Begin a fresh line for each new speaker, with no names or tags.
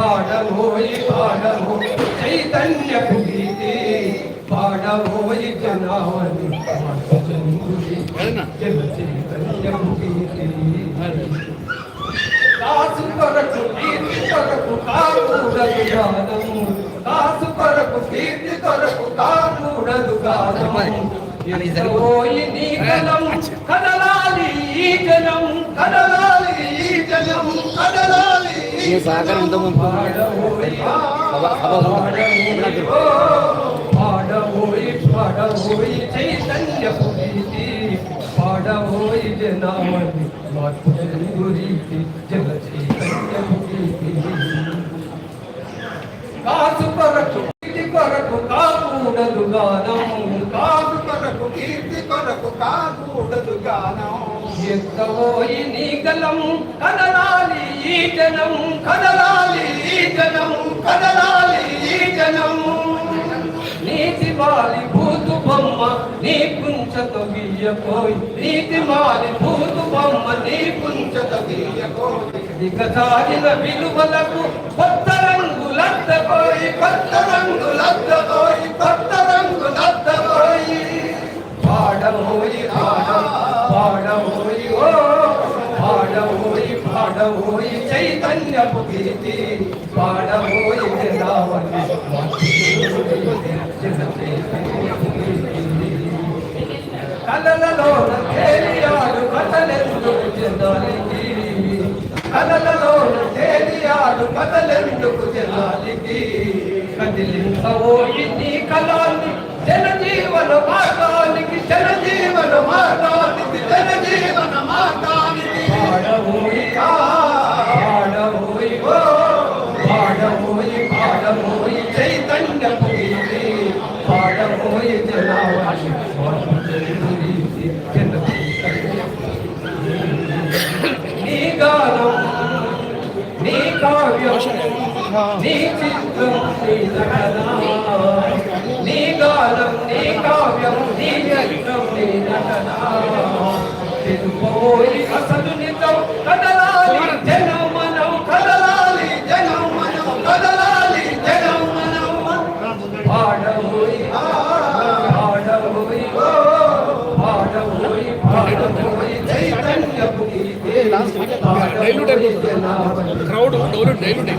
పాడబోయి పాడబో చైతన్య గీతి పాడబోయి జనావని జన చైతన్య గీతి కాసు కొరకు కీర్తి కొరకు కాకూడదు గానము. కాసు కొరకు కీర్తి కొరకు కాకూడదు గానము. పోయి నీ కలం కదలాలి కదలాలి కదలాలి
సహకారం ఎంతో మంది
పాడబోయి పాడబోయి చైతన్య గీతి పాడబోయి జనామని చైతన్య కాసు కొరకు కీర్తి కొరకు కాకూడదు గానం కాసు కొరకు కీర్తి కొరకు కాకూడదు గానం నీ గలం కదలాలి ఈ జనం కదలాలి ఈ జనము కదలాలి ఈ జనము నీతి మాలి భూతు బొమ్మ నీ కుంచతో గీయకోయి నీతి మాలి భూతు బొమ్మ నీ కుంచతో గీయకోయి దిగజారిన విలువలకు కొత్త రంగు లద్దపోయి కొత్త రంగు లద్దపోయి కొత్త రంగు లద్దపోయి పాడమోయి పాడ పాడమో కన్యపు గీతి పాడబోయి జనావని కలలలో తేలియాడు కథలెందు చెందాలికి కలలలో తేలియాడు కథలెందుకు జనాలికి కదిలించబోయి నీ కళాన్ని జన జీవన భాగా నీ గానం నీ కావ్యం నీ చిత్రం నీ నటన నీ గానం. నీ కావ్యం నీ చిత్రం నీ తెలుపోయి అసలు నిజం డైల్యూట్ అయిపోతుంది.
క్రౌడ్ డైల్యూట్
అయిపోతుంది.